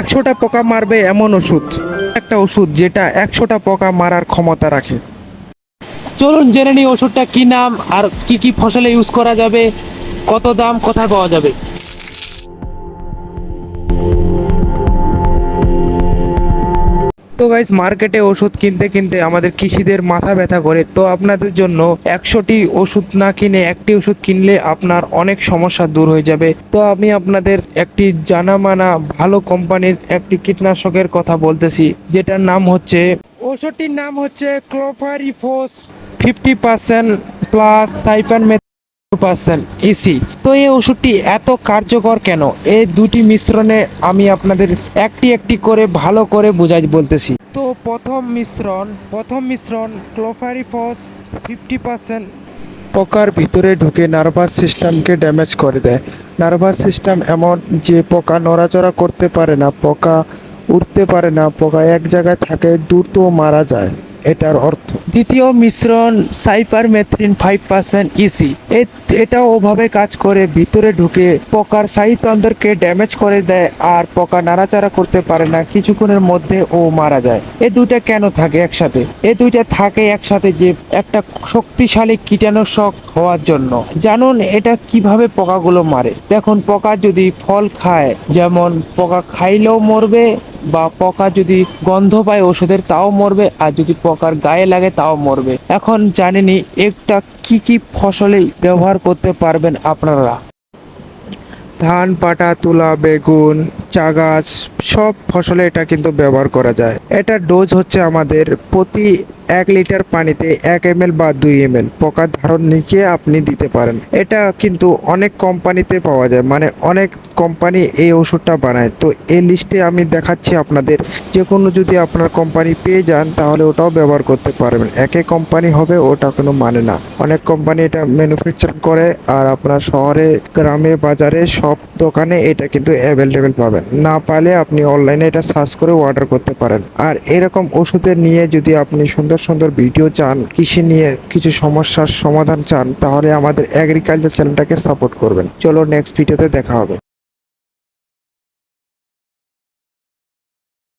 একশোটা পোকা মারবে এমন ওষুধ। একটা ওষুধ যেটা একশোটা পোকা মারার ক্ষমতা রাখে। চলুন জেনে নিই ওষুধটা কি নাম আর কি কি ফসলে ইউজ করা যাবে, কত দাম, কোথায় পাওয়া যাবে। তো গাইজ মার্কেটে ওষুধ কিনতে কিনতে আমাদের কৃষিদের মাথা ব্যথা করে। তো আপনাদের জন্য একশোটি ওষুধ না কিনে একটি ওষুধ কিনলে আপনার অনেক সমস্যা দূর হয়ে যাবে। তো আমি আপনাদের একটি জানা মানা ভালো কোম্পানির একটি কীটনাশকের কথা বলতেছি, যেটার নাম হচ্ছে, ওষুধটির নাম হচ্ছে ক্লোফারিফোস ফিফটি পার্সেন্ট প্লাস সাইফান পার্সেন্ট ইসি তো এই ওষুধটি এত কার্যকর কেন? এই দুটি মিশ্রণে আমি আপনাদের একটি একটি করে ভালো করে বুঝাই বলতেছি। তো প্রথম মিশ্রণ প্রথম মিশ্রণ ক্লোফারিফস ফিফটি পার্সেন্ট পোকার ভিতরে ঢুকে নার্ভাস সিস্টেমকে ড্যামেজ করে দেয়। নার্ভাস সিস্টেম এমন যে পোকা নড়াচড়া করতে পারে না, পোকা উঠতে পারে না, পোকা এক জায়গায় থাকে, দ্রুত মারা যায়। এটার অর্থ দ্বিতীয় মিশ্রণ cypermethrin five percent EC এটা ওভাবে কাজ করে ভিতরে ঢুকে পোকার সাইতন্ত্রকে ড্যামেজ করে দেয় আর পোকা নাড়াচাড়া করতে পারে না, কিছুক্ষণের মধ্যে ও মারা যায়। এ দুইটা কেন থাকে একসাথে? এ দুইটা থাকে একসাথে যে একটা শক্তিশালী কীটনাশক হওয়ার জন্য। জানুন এটা কীভাবে পোকাগুলো মারে। দেখুন, পোকা যদি ফল খায়, যেমন পোকা খাইলেও মরবে বা পোকা যদি গন্ধ পায় ওষুধের, তাও মরবে, আর যদি পোকার গায়ে লাগে, তাও মরবে। এখন জানেনি একটা কি কি ফসলে ব্যবহার করতে পারবেন আপনারা? ধান, পাটা, তুলা, বেগুন চা গাছ, সব ফসলে এটা কিন্তু ব্যবহার করা যায়। এটার ডোজ হচ্ছে আমাদের প্রতি এক লিটার পানিতে এক এম এল বা দুই এম পোকা ধারণ নিকে আপনি দিতে পারেন। এটা কিন্তু অনেক কোম্পানিতে পাওয়া যায়। মানে অনেক কোম্পানি এই ওষুধটা বানায়। তো এই লিস্টে আমি দেখাচ্ছি আপনাদের। যে কোনো যদি আপনার কোম্পানি পেয়ে যান, তাহলে ওটাও ব্যবহার করতে পারবেন। একে কোম্পানি হবে, ওটা কোনো মানে না। অনেক কোম্পানি এটা ম্যানুফ্যাকচার করে, আর আপনার শহরে, গ্রামে, বাজারে সব দোকানে এটা কিন্তু অ্যাভেলেবেল পাবেন। না পালে আপনি অনলাইনে এটা সার্চ করে অর্ডার করতে পারেন। আর এরকম ওষুধের নিয়ে যদি আপনি সুন্দর সুন্দর ভিডিও চান, কৃষি নিয়ে কিছু সমস্যার সমাধান চান, তাহলে আমাদের এগ্রিকালচার চ্যানেলটাকে সাপোর্ট করবেন। চলো নেক্সট ভিডিওতে দেখা হবে।